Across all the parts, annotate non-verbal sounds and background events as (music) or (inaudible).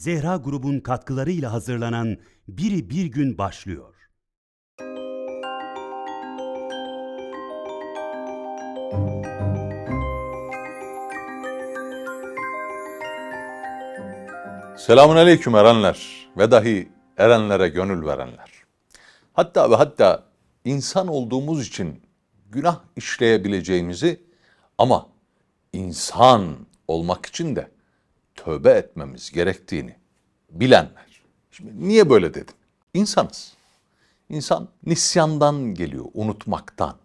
Zehra grubun katkılarıyla hazırlanan Biri Bir Gün başlıyor. Selamun aleyküm erenler ve dahi erenlere gönül verenler. Hatta ve hatta insan olduğumuz için günah işleyebileceğimizi ama insan olmak için de tövbe etmemiz gerektiğini bilenler. Şimdi niye böyle dedim? İnsanız. İnsan nisyandan geliyor, unutmaktan.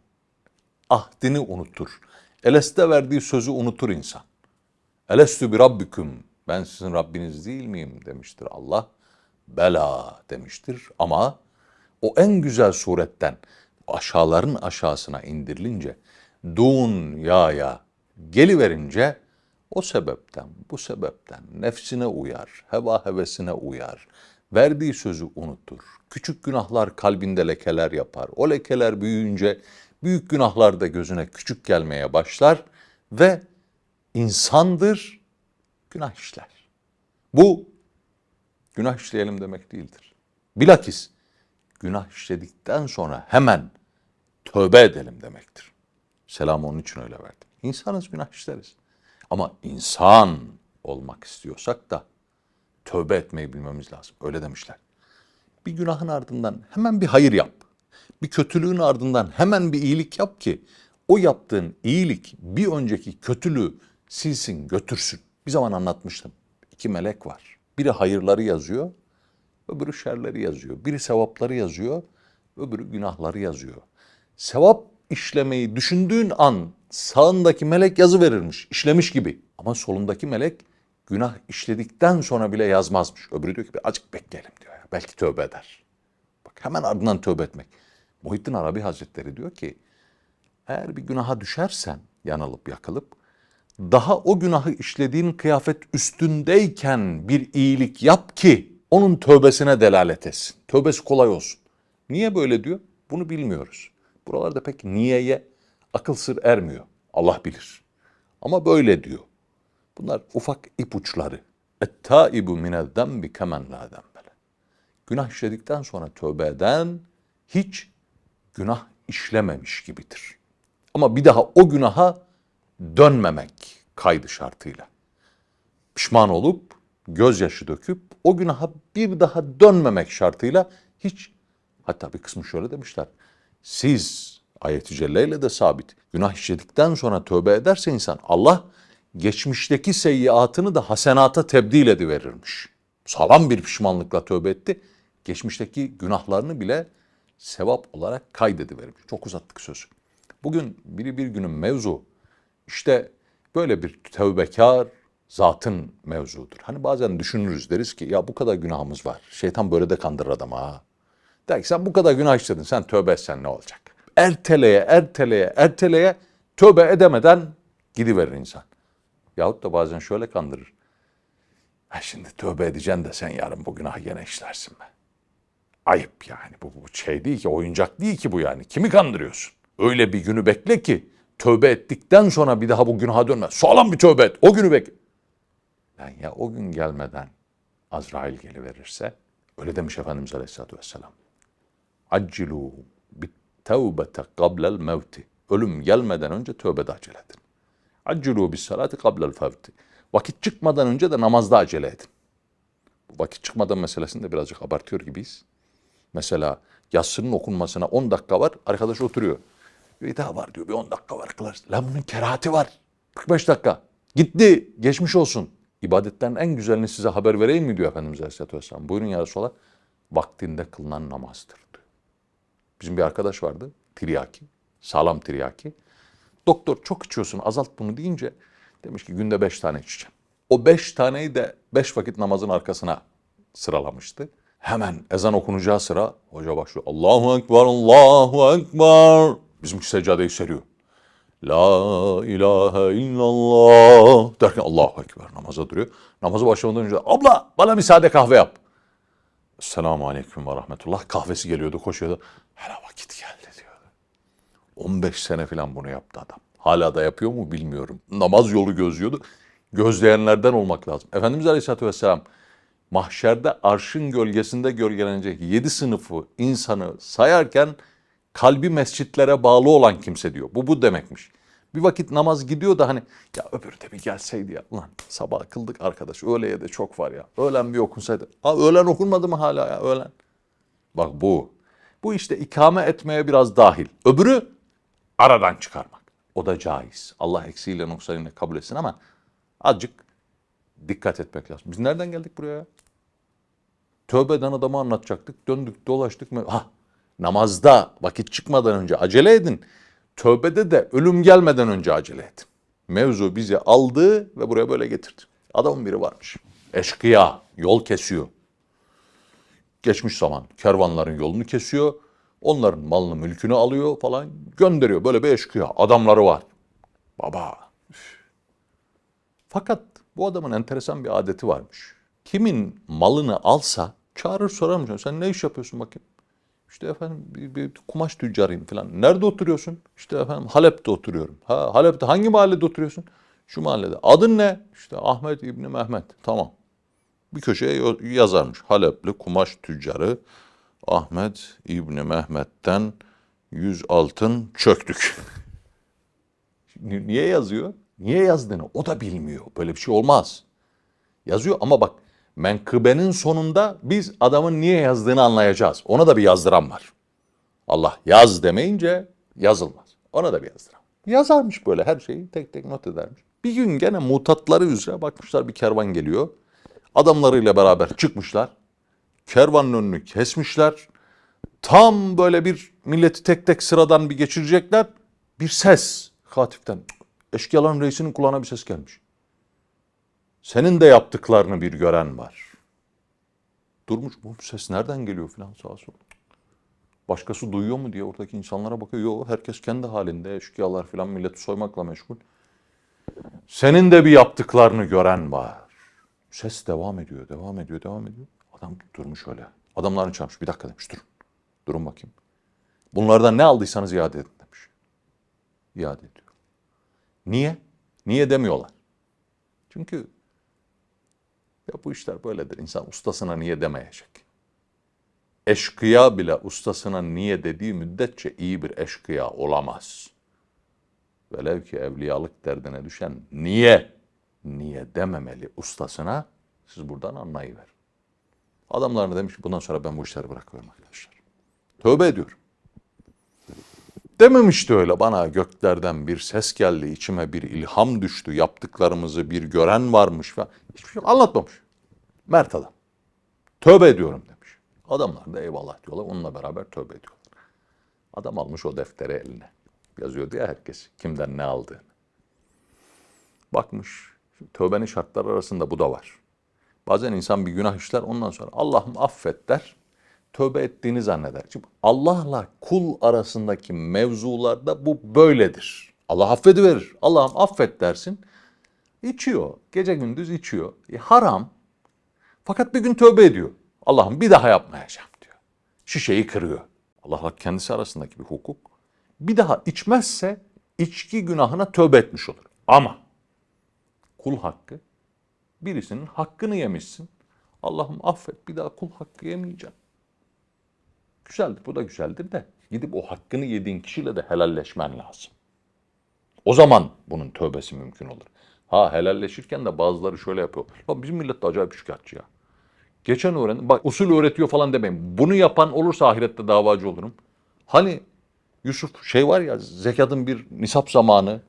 Ahdini unutur. Eleste verdiği sözü unutur insan. Elestü bir rabbiküm. Ben sizin Rabbiniz değil miyim demiştir Allah. Bela demiştir ama o en güzel suretten aşağıların aşağısına indirilince dünyaya geliverince o sebepten bu sebepten nefsine uyar, heva hevesine uyar, verdiği sözü unutur. Küçük günahlar kalbinde lekeler yapar. O lekeler büyüyünce büyük günahlar da gözüne küçük gelmeye başlar ve insandır, günah işler. Bu günah işleyelim demek değildir. Bilakis günah işledikten sonra hemen tövbe edelim demektir. Selamı onun için öyle verdim. İnsanız günah işleriz. Ama insan olmak istiyorsak da tövbe etmeyi bilmemiz lazım. Öyle demişler. Bir günahın ardından hemen bir hayır yap. Bir kötülüğün ardından hemen bir iyilik yap ki o yaptığın iyilik bir önceki kötülüğü silsin, götürsün. Bir zaman anlatmıştım. İki melek var. Biri hayırları yazıyor, öbürü şerleri yazıyor. Biri sevapları yazıyor, öbürü günahları yazıyor. Sevap işlemeyi düşündüğün an sağındaki melek yazı verirmiş, işlemiş gibi. Ama solundaki melek günah işledikten sonra bile yazmazmış. Öbürü diyor ki bir azıcık bekleyelim diyor. ya. Belki tövbe eder. Bak hemen ardından tövbe etmek. Muhittin Arabi Hazretleri diyor ki eğer bir günaha düşersen yanılıp yakılıp daha o günahı işlediğin kıyafet üstündeyken bir iyilik yap ki onun tövbesine delalet etsin. Tövbesi kolay olsun. Niye böyle diyor? Bunu bilmiyoruz. Buralarda pek niyeye akıl sır ermiyor. Allah bilir. Ama böyle diyor. Bunlar ufak ipuçları. Et-taibu minel-zembi kemen la zembele. Günah işledikten sonra tövbe eden hiç günah işlememiş gibidir. Ama bir daha o günaha dönmemek kaydı şartıyla. Pişman olup gözyaşı döküp o günaha bir daha dönmemek şartıyla hiç hatta bir kısmı şöyle demişler. Siz ayet-i celleyle de sabit. Günah işledikten sonra tövbe ederse insan Allah geçmişteki seyyiatını da hasenata tebdil ediverirmiş. Sağlam bir pişmanlıkla tövbe etti. Geçmişteki günahlarını bile sevap olarak kaydediverirmiş. Çok uzattık sözü. Bugün biri bir günün mevzu işte böyle bir tövbekar zatın mevzudur. Hani bazen düşünürüz deriz ki ya bu kadar günahımız var. Şeytan böyle de kandırır adamı ha. Der ki sen bu kadar günah işledin sen tövbe etsen ne olacak? Erteleye erteleye erteleye tövbe edemeden gidiverir insan. Yahut da bazen şöyle kandırır. Ha şimdi tövbe edeceksin de sen yarın bu günahı gene işlersin be. Ayıp yani bu, bu şey değil ki oyuncak değil ki bu yani. Kimi kandırıyorsun? Öyle bir günü bekle ki tövbe ettikten sonra bir daha bu günaha dönme. Sağlam bir tövbe et. O günü bekle. Lan ya o gün gelmeden Azrail geliverirse öyle demiş Efendimiz Aleyhisselatü Vesselam. Accilu bit tevbete qablel mevti. Ölüm gelmeden önce tövbede acele edin. Accilu bis salati qablel fevti. Vakit çıkmadan önce de namazda acele edin. Bu vakit çıkmadan meselesini de birazcık abartıyor gibiyiz. Mesela yatsının okunmasına 10 dakika var. Arkadaş oturuyor. Bir daha var diyor. Bir 10 dakika var kılarsın. Lan bunun kerahati var. 45 dakika. Gitti. Geçmiş olsun. İbadetlerin en güzelini size haber vereyim mi diyor Efendimiz Aleyhisselatü Vesselam. Buyurun ya Resulallah. Vaktinde kılınan namazdır. Bizim bir arkadaş vardı. Tiryaki. Sağlam tiryaki. Doktor çok içiyorsun azalt bunu deyince demiş ki günde beş tane içeceğim. O beş taneyi de beş vakit namazın arkasına sıralamıştı. Hemen ezan okunacağı sıra hoca başlıyor. Allahu Ekber, Allahu Ekber. Bizimki seccadeyi seriyor. La ilahe illallah derken Allahu Ekber namaza duruyor. Namazı başlamadan önce abla bana sade kahve yap. Selamun Aleyküm ve Rahmetullah. Kahvesi geliyordu koşuyordu. Hele vakit geldi diyordu. 15 sene falan bunu yaptı adam. Hala da yapıyor mu bilmiyorum. Namaz yolu gözlüyordu. Gözleyenlerden olmak lazım. Efendimiz Aleyhisselatü Vesselam mahşerde arşın gölgesinde gölgelenecek yedi sınıfı insanı sayarken kalbi mescitlere bağlı olan kimse diyor. Bu bu demekmiş. Bir vakit namaz gidiyor da hani ya öbürü de bir gelseydi ya. Ulan sabah kıldık arkadaş öğleye de çok var ya. Öğlen bir okunsaydı. Aa öğlen okunmadı mı hala ya öğlen? Bak bu. Bu işte ikame etmeye biraz dahil. Öbürü aradan çıkarmak. O da caiz. Allah eksiğiyle noksanıyla kabul etsin ama azıcık dikkat etmek lazım. Biz nereden geldik buraya? ya? Tövbe eden adamı anlatacaktık. Döndük dolaştık. Ha, namazda vakit çıkmadan önce acele edin. Tövbede de ölüm gelmeden önce acele edin. Mevzu bizi aldı ve buraya böyle getirdi. Adamın biri varmış. Eşkıya, yol kesiyor. Geçmiş zaman kervanların yolunu kesiyor. Onların malını mülkünü alıyor falan gönderiyor. Böyle bir eşkıya. Adamları var. Baba. Fakat bu adamın enteresan bir adeti varmış. Kimin malını alsa çağırır sorarmış. Sen ne iş yapıyorsun bakayım? İşte efendim bir, bir kumaş tüccarıyım falan. Nerede oturuyorsun? İşte efendim Halep'te oturuyorum. Ha Halep'te hangi mahallede oturuyorsun? Şu mahallede. Adın ne? İşte Ahmet İbni Mehmet. Tamam. Bir köşeye yazarmış. Halepli kumaş tüccarı Ahmet İbni Mehmet'ten 100 altın çöktük. Ni- (laughs) Niye yazıyor? Niye yazdığını o da bilmiyor. Böyle bir şey olmaz. Yazıyor ama bak menkıbenin sonunda biz adamın niye yazdığını anlayacağız. Ona da bir yazdıran var. Allah yaz demeyince yazılmaz. Ona da bir yazdıran. Yazarmış böyle her şeyi tek tek not edermiş. Bir gün gene mutatları üzere bakmışlar bir kervan geliyor. Adamlarıyla beraber çıkmışlar. Kervanın önünü kesmişler. Tam böyle bir milleti tek tek sıradan bir geçirecekler. Bir ses hatiften. Eşkıyaların reisinin kulağına bir ses gelmiş. Senin de yaptıklarını bir gören var. Durmuş bu ses nereden geliyor filan sağa sola. Başkası duyuyor mu diye oradaki insanlara bakıyor. Yok herkes kendi halinde eşkıyalar filan milleti soymakla meşgul. Senin de bir yaptıklarını gören var. Ses devam ediyor, devam ediyor, devam ediyor. Adam durmuş öyle. Adamlarını çağırmış. Bir dakika demiş durun. Durun bakayım. Bunlardan ne aldıysanız iade edin demiş. İade ediyor. Niye? Niye demiyorlar? Çünkü ya bu işler böyledir. İnsan ustasına niye demeyecek? Eşkıya bile ustasına niye dediği müddetçe iyi bir eşkıya olamaz. Velev ki evliyalık derdine düşen niye, niye dememeli ustasına siz buradan anlayıver. Adamlarına demiş bundan sonra ben bu işleri bırakıyorum arkadaşlar. Tövbe ediyorum. Dememişti öyle bana göklerden bir ses geldi, içime bir ilham düştü, yaptıklarımızı bir gören varmış falan. Hiçbir şey anlatmamış. Mert adam. Tövbe ediyorum demiş. Adamlar da eyvallah diyorlar, onunla beraber tövbe ediyorlar. Adam almış o defteri eline. Yazıyordu ya herkes kimden ne aldığını. Bakmış, şimdi tövbenin şartları arasında bu da var. Bazen insan bir günah işler ondan sonra Allah'ım affet der. Tövbe ettiğini zanneder. Çünkü Allah'la kul arasındaki mevzularda bu böyledir. Allah affediverir. Allah'ım affet dersin. İçiyor. Gece gündüz içiyor. E, haram. Fakat bir gün tövbe ediyor. Allah'ım bir daha yapmayacağım diyor. Şişeyi kırıyor. Allah'la kendisi arasındaki bir hukuk. Bir daha içmezse içki günahına tövbe etmiş olur. Ama kul hakkı birisinin hakkını yemişsin. Allah'ım affet bir daha kul hakkı yemeyeceğim. Güzeldir bu da güzeldir de gidip o hakkını yediğin kişiyle de helalleşmen lazım. O zaman bunun tövbesi mümkün olur. Ha helalleşirken de bazıları şöyle yapıyor. Bak bizim millet de acayip şikayetçi ya. Geçen öğrendim. Bak usul öğretiyor falan demeyin. Bunu yapan olursa ahirette davacı olurum. Hani Yusuf şey var ya zekatın bir nisap zamanı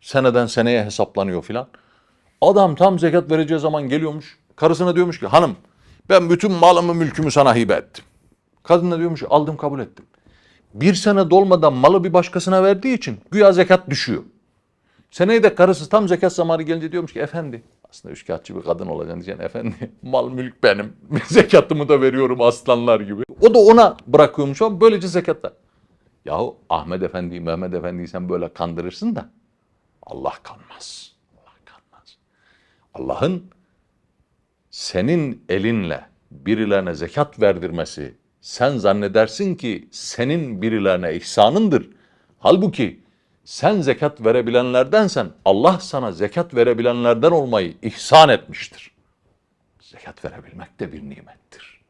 seneden seneye hesaplanıyor filan. Adam tam zekat vereceği zaman geliyormuş. Karısına diyormuş ki hanım ben bütün malımı mülkümü sana hibe ettim. Kadın da diyormuş aldım kabul ettim. Bir sene dolmadan malı bir başkasına verdiği için güya zekat düşüyor. Seneye de karısı tam zekat zamanı gelince diyormuş ki efendi aslında üçkağıtçı bir kadın olacaksın diyeceksin efendi (laughs) mal mülk benim (laughs) zekatımı da veriyorum aslanlar gibi. O da ona bırakıyormuş ama böylece zekatlar. Yahu Ahmet Efendi, Mehmet Efendi'yi sen böyle kandırırsın da. Allah kanmaz. Allah'ın senin elinle birilerine zekat verdirmesi sen zannedersin ki senin birilerine ihsanındır. Halbuki sen zekat verebilenlerdensen Allah sana zekat verebilenlerden olmayı ihsan etmiştir. Zekat verebilmek de bir nimettir.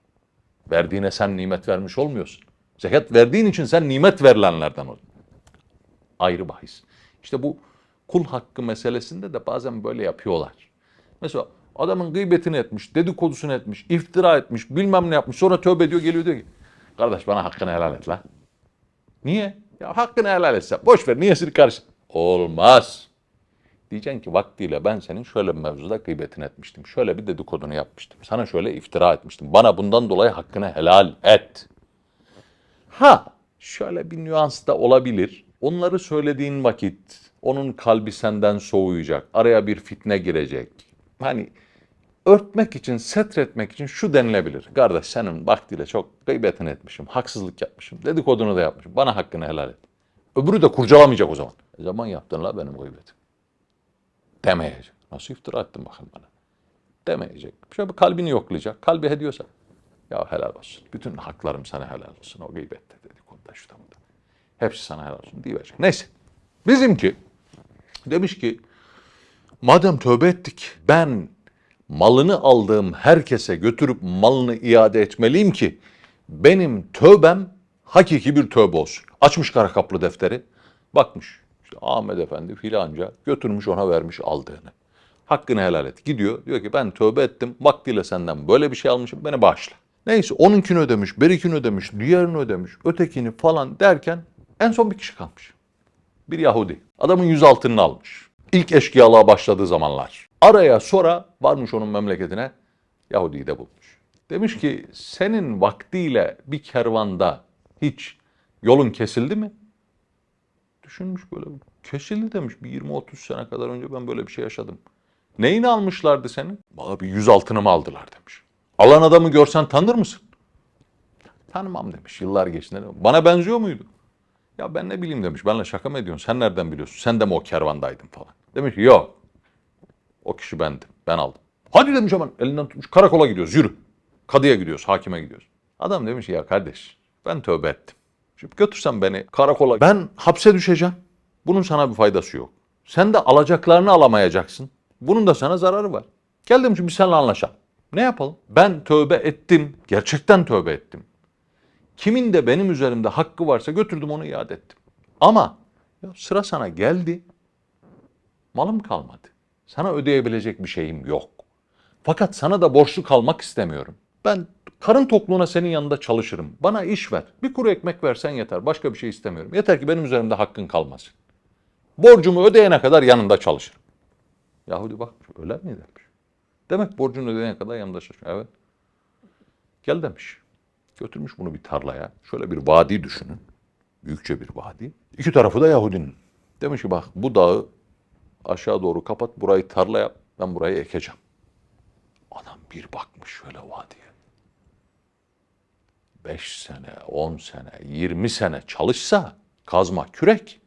Verdiğine sen nimet vermiş olmuyorsun. Zekat verdiğin için sen nimet verilenlerden ol. Ayrı bahis. İşte bu kul hakkı meselesinde de bazen böyle yapıyorlar. Mesela adamın gıybetini etmiş, dedikodusunu etmiş, iftira etmiş, bilmem ne yapmış. Sonra tövbe ediyor, geliyor diyor ki kardeş bana hakkını helal et la. Niye? Ya hakkını helal etsen. Boş ver. Niyesini karşı. Olmaz. Diyeceksin ki vaktiyle ben senin şöyle bir mevzuda gıybetini etmiştim. Şöyle bir dedikodunu yapmıştım. Sana şöyle iftira etmiştim. Bana bundan dolayı hakkını helal et. Ha şöyle bir nüans da olabilir. Onları söylediğin vakit onun kalbi senden soğuyacak. Araya bir fitne girecek. Hani örtmek için, setretmek için şu denilebilir. Kardeş senin vaktiyle çok gıybetini etmişim, haksızlık yapmışım, dedikodunu da yapmışım. Bana hakkını helal et. Öbürü de kurcalamayacak o zaman. E zaman yaptın la benim gıybetim. Demeyecek. Nasıl iftira ettin bakın bana. Demeyecek. Şöyle bir kalbini yoklayacak. Kalbi he diyorsa ya helal olsun. Bütün haklarım sana helal olsun. O gıybette dedikoduda şu da bu da. Hepsi sana helal olsun diyiverecek. Neyse. Bizimki demiş ki madem tövbe ettik ben malını aldığım herkese götürüp malını iade etmeliyim ki benim tövbem hakiki bir tövbe olsun. Açmış kara kaplı defteri. Bakmış işte Ahmet Efendi filanca götürmüş ona vermiş aldığını. Hakkını helal et. Gidiyor diyor ki ben tövbe ettim. Vaktiyle senden böyle bir şey almışım beni bağışla. Neyse onunkini ödemiş, berikini ödemiş, diğerini ödemiş, ötekini falan derken en son bir kişi kalmış. Bir Yahudi. Adamın yüz altınını almış. İlk eşkıyalığa başladığı zamanlar. Araya sonra varmış onun memleketine Yahudi'yi de bulmuş. Demiş ki senin vaktiyle bir kervanda hiç yolun kesildi mi? Düşünmüş böyle kesildi demiş. Bir 20-30 sene kadar önce ben böyle bir şey yaşadım. Neyini almışlardı senin? Valla bir yüz altını mı aldılar demiş. Alan adamı görsen tanır mısın? Tanımam demiş. Yıllar geçti. Bana benziyor muydu? Ya ben ne bileyim demiş. Benle şaka mı ediyorsun? Sen nereden biliyorsun? Sen de mi o kervandaydın falan. Demiş ki yok. O kişi bendim. Ben aldım. Hadi demiş hemen elinden tutmuş. Karakola gidiyoruz yürü. Kadıya gidiyoruz. Hakime gidiyoruz. Adam demiş ya kardeş ben tövbe ettim. Şimdi götürsen beni karakola. Ben hapse düşeceğim. Bunun sana bir faydası yok. Sen de alacaklarını alamayacaksın. Bunun da sana zararı var. Gel demiş biz seninle anlaşalım. Ne yapalım? Ben tövbe ettim. Gerçekten tövbe ettim. Kimin de benim üzerimde hakkı varsa götürdüm onu iade ettim. Ama ya sıra sana geldi. Malım kalmadı. Sana ödeyebilecek bir şeyim yok. Fakat sana da borçlu kalmak istemiyorum. Ben karın tokluğuna senin yanında çalışırım. Bana iş ver. Bir kuru ekmek versen yeter. Başka bir şey istemiyorum. Yeter ki benim üzerimde hakkın kalmasın. Borcumu ödeyene kadar yanında çalışırım. Yahudi bak öyle mi demiş. Demek borcunu ödeyene kadar yanında çalışıyor. Evet. Gel demiş. Götürmüş bunu bir tarlaya. Şöyle bir vadi düşünün. Büyükçe bir vadi. İki tarafı da Yahudinin. Demiş ki bak bu dağı aşağı doğru kapat. Burayı tarla yap. Ben burayı ekeceğim. Adam bir bakmış şöyle vadiye. Beş sene, on sene, yirmi sene çalışsa kazma kürek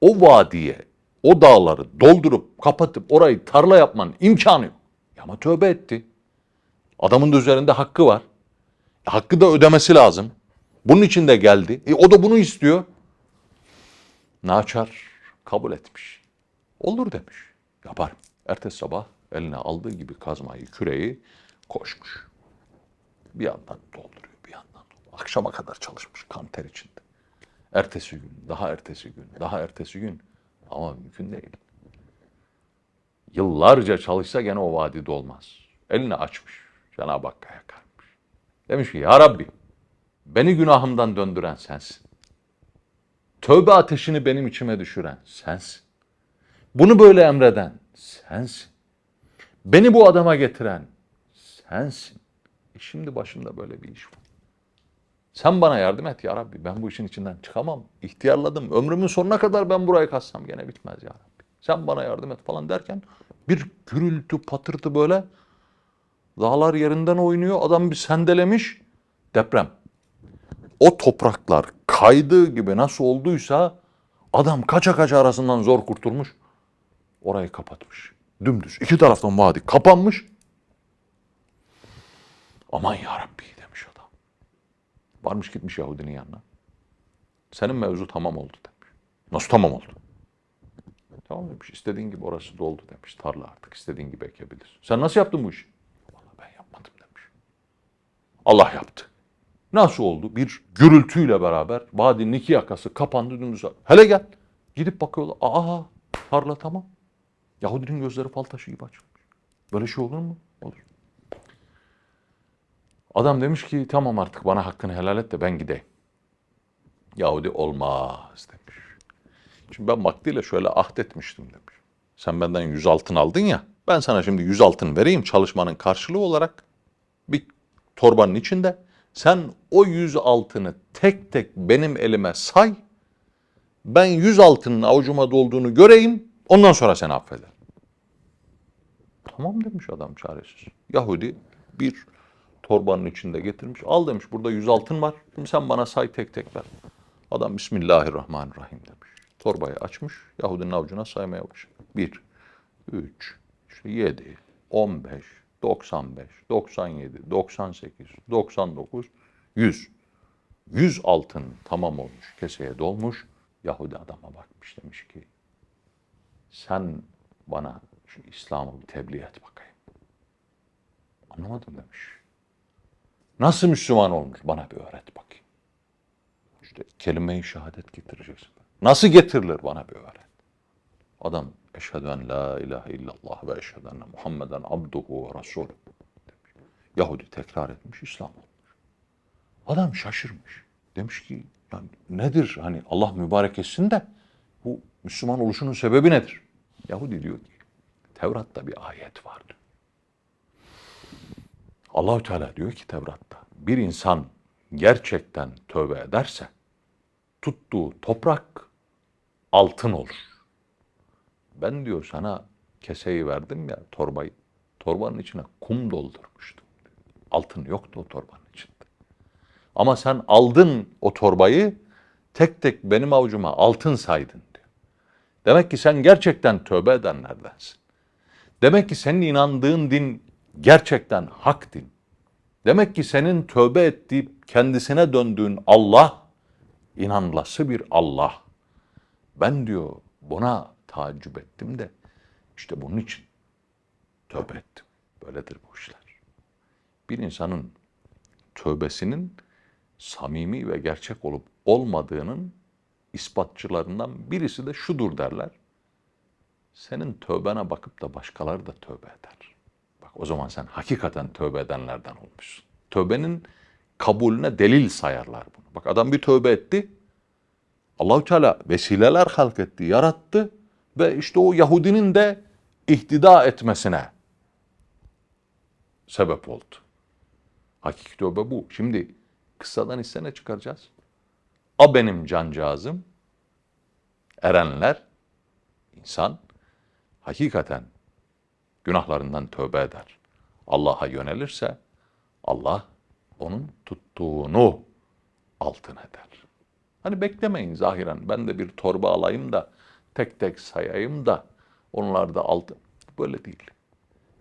o vadiye, o dağları doldurup kapatıp orayı tarla yapmanın imkanı yok. Ama tövbe etti. Adamın da üzerinde hakkı var. Hakkı da ödemesi lazım. Bunun için de geldi. E, o da bunu istiyor. Naçar kabul etmiş. Olur demiş. Yaparım. Ertesi sabah eline aldığı gibi kazmayı, küreği koşmuş. Bir yandan dolduruyor, bir yandan dolduruyor. Akşama kadar çalışmış kan ter içinde. Ertesi gün, daha ertesi gün, daha ertesi gün. Ama mümkün değil. Yıllarca çalışsa gene o vadi dolmaz. Elini açmış. Cenab-ı Hakk'a yakarmış. Demiş ki ya Rabbi beni günahımdan döndüren sensin. Tövbe ateşini benim içime düşüren sensin. Bunu böyle emreden sensin. Beni bu adama getiren sensin. E şimdi başımda böyle bir iş var. Sen bana yardım et ya Rabbi. Ben bu işin içinden çıkamam. İhtiyarladım. Ömrümün sonuna kadar ben burayı kassam gene bitmez ya Rabbi. Sen bana yardım et falan derken bir gürültü patırtı böyle dağlar yerinden oynuyor. Adam bir sendelemiş. Deprem. O topraklar kaydığı gibi nasıl olduysa adam kaça kaça arasından zor kurtulmuş. Orayı kapatmış. Dümdüz. İki taraftan vadi kapanmış. Aman ya Rabbi demiş adam. Varmış gitmiş Yahudinin yanına. Senin mevzu tamam oldu demiş. Nasıl tamam oldu? Tamam demiş. İstediğin gibi orası doldu demiş. Tarla artık istediğin gibi ekebilirsin. Sen nasıl yaptın bu işi? Allah yaptı. Nasıl oldu? Bir gürültüyle beraber vadinin iki yakası kapandı dümdüz. Hele gel. Gidip bakıyorlar. Aa tarla tamam. Yahudinin gözleri fal taşı gibi açılmış. Böyle şey olur mu? Olur. Adam demiş ki tamam artık bana hakkını helal et de ben gideyim. Yahudi olmaz demiş. Şimdi ben vaktiyle şöyle ahdetmiştim demiş. Sen benden yüz altın aldın ya. Ben sana şimdi yüz altın vereyim çalışmanın karşılığı olarak. Bir torbanın içinde. Sen o yüz altını tek tek benim elime say. Ben yüz altının avucuma dolduğunu göreyim. Ondan sonra seni affederim. Tamam demiş adam çaresiz. Yahudi bir torbanın içinde getirmiş. Al demiş burada yüz altın var. Şimdi sen bana say tek tek ver. Adam Bismillahirrahmanirrahim demiş. Torbayı açmış. Yahudinin avucuna saymaya başladı. Bir, üç, işte yedi, on beş, doksan beş, doksan yedi, doksan sekiz, doksan dokuz, yüz. Yüz altın tamam olmuş. Keseye dolmuş. Yahudi adama bakmış demiş ki sen bana şu İslam'ı bir tebliğ et bakayım. Anlamadım demiş. Nasıl Müslüman olmuş? Bana bir öğret bakayım. İşte kelime-i şehadet getireceksin. Nasıl getirilir bana bir öğret. Adam eşhedü en la ilahe illallah ve eşhedü enne Muhammeden abduhu ve resulü. Yahudi tekrar etmiş, İslam olmuş. Adam şaşırmış. Demiş ki yani nedir hani Allah mübarek etsin de bu Müslüman oluşunun sebebi nedir? Yahudi diyor ki Tevrat'ta bir ayet vardı. Allahü Teala diyor ki Tevrat'ta bir insan gerçekten tövbe ederse tuttuğu toprak altın olur. Ben diyor sana keseyi verdim ya torbayı. Torbanın içine kum doldurmuştum. Altın yoktu o torbanın içinde. Ama sen aldın o torbayı tek tek benim avucuma altın saydın diyor. Demek ki sen gerçekten tövbe edenlerdensin. Demek ki senin inandığın din gerçekten hak din. Demek ki senin tövbe ettiği kendisine döndüğün Allah inanlası bir Allah. Ben diyor buna taaccüp ettim de işte bunun için tövbe ettim. Böyledir bu işler. Bir insanın tövbesinin samimi ve gerçek olup olmadığının ispatçılarından birisi de şudur derler. Senin tövbene bakıp da başkaları da tövbe eder. Bak o zaman sen hakikaten tövbe edenlerden olmuşsun. Tövbenin kabulüne delil sayarlar bunu. Bak adam bir tövbe etti. Allahü Teala vesileler halk etti, yarattı ve işte o Yahudinin de ihtida etmesine sebep oldu. Hakiki tövbe bu. Şimdi kıssadan hisse ne çıkaracağız? A benim cancağızım, erenler, insan hakikaten günahlarından tövbe eder. Allah'a yönelirse Allah onun tuttuğunu altın eder. Hani beklemeyin zahiren ben de bir torba alayım da tek tek sayayım da onlar da altın. Böyle değil.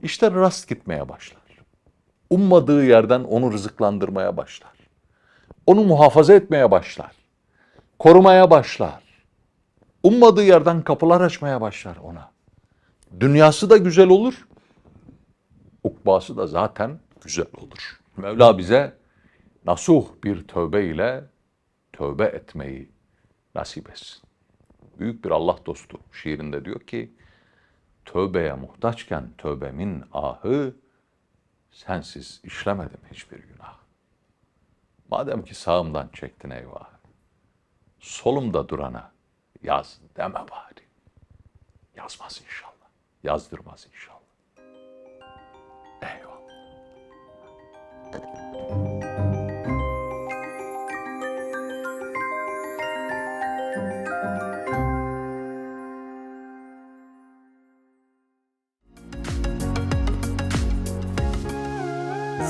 İşler rast gitmeye başlar. Ummadığı yerden onu rızıklandırmaya başlar. Onu muhafaza etmeye başlar. Korumaya başlar. Ummadığı yerden kapılar açmaya başlar ona. Dünyası da güzel olur. Ukbası da zaten güzel olur. Mevla bize nasuh bir tövbe ile tövbe etmeyi nasip etsin. Büyük bir Allah dostu şiirinde diyor ki, tövbeye muhtaçken tövbemin ahı, sensiz işlemedim hiçbir günah. Madem ki sağımdan çektin eyvah, solumda durana yaz deme bari. Yazmaz inşallah, yazdırmaz inşallah.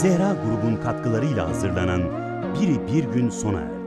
Zehra grubun katkılarıyla hazırlanan Biri Bir Gün sona erdi.